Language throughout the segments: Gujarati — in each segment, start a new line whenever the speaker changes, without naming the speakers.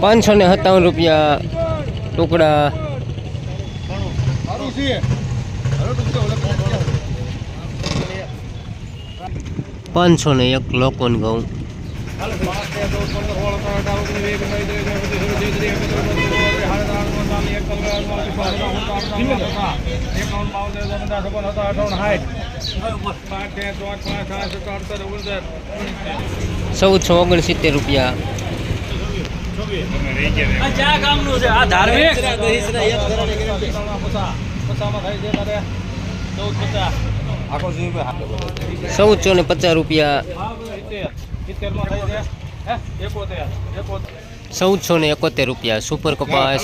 પાંચસો ને સત્તાવન રૂપિયા ટુકડા. પાંચસો ને એક લોકોને ઘઉં. ચૌદસો ઓગણસિત્તેર રૂપિયા ચૌદસો ને પચાસ રૂપિયા ચૌદસો ને એકોતેર રૂપિયા સુપર કપાસ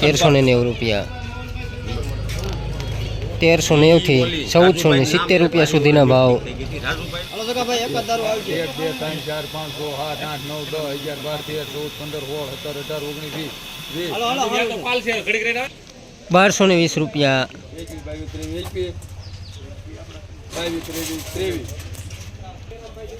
તેરસો ને નેવું રૂપિયા. તેરસો નેવથી ચૌદસો ને સિત્તેર રૂપિયા સુધીના ભાવ.
એક બે ત્રણ ચાર પાંચ છ સાત આઠ નવ દસ અગિયાર બાર તેર ચૌદ પંદર સોળ સત્તર અઢાર ઓગણીસ વીસ વીસ.
બારસો ને વીસ રૂપિયા.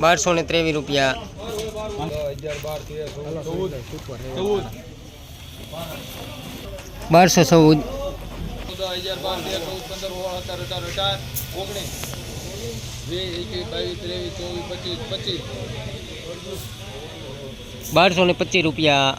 બારસો ને ત્રેવીસ રૂપિયા. બારસો ચૌદ. બારસો ને પચીસ રૂપિયા.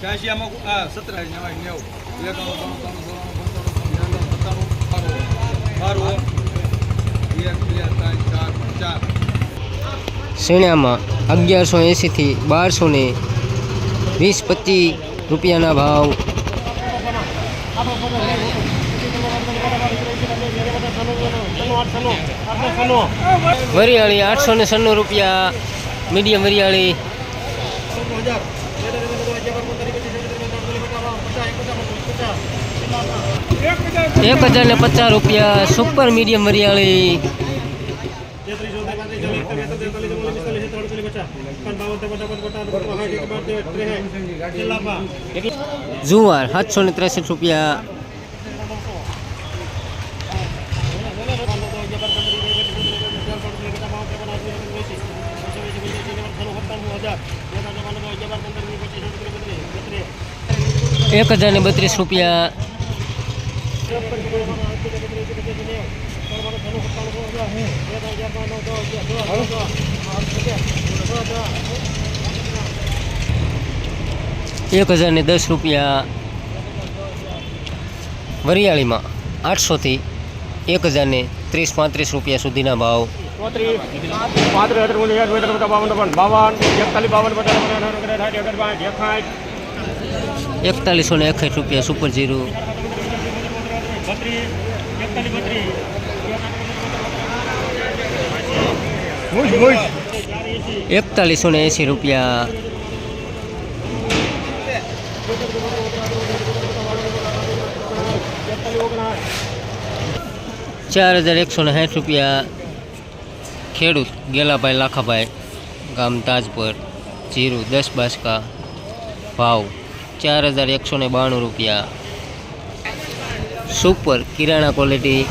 છ્યાસી આમાં આ નેવું. એકાણું ત્રણ ત્રણ સોળ બારું, એક બે, ત્રણ, ચાર ચાર.
શેણામાં અગિયારસો એંસીથી બારસો ને વીસ, પચીસ રૂપિયાના ભાવ. વરિયાળી આઠસો ને સન્નું રૂપિયા, મીડિયમ વરિયાળી. એક હજાર ને પચાસ રૂપિયા સુપર મીડિયમ વરિયાળી. જુવાર સાતસો ને ત્રેસઠ રૂપિયા એક હજાર ને બત્રીસ રૂપિયા. એક હજાર ને દસ રૂપિયા. વરિયાળીમાં આઠસોથી એક હજારને ત્રીસ પાંત્રીસ રૂપિયા સુધીના ભાવ
ચોત્રીસ પાંત્રીસ અઠાર ઓગણીસ સાઠ બેત્રીસ પચાસ બાવન ત્રેપન બાવન એકતાલીસ બાવન પચાસ પચાસ સાઠ સાઠ એકર પાંચ એકાઠ
એકતાલીસો ને એકસઠ રૂપિયા સુપર જીરું
બત્રીસ એકતાલીસ બત્રીસ મુજ મુજ
એકતાલીસો ને એંસી રૂપિયા ચાર હજાર એકસો ને સાઠ રૂપિયા ખેડૂત ગેલાભાઈ લાખાભાઈ ગામ તાજપર જીરું દસ બાસકા ભાવ ચાર હજાર એકસો ને બાણું રૂપિયા સુપર કિરાણા ક્વોલિટી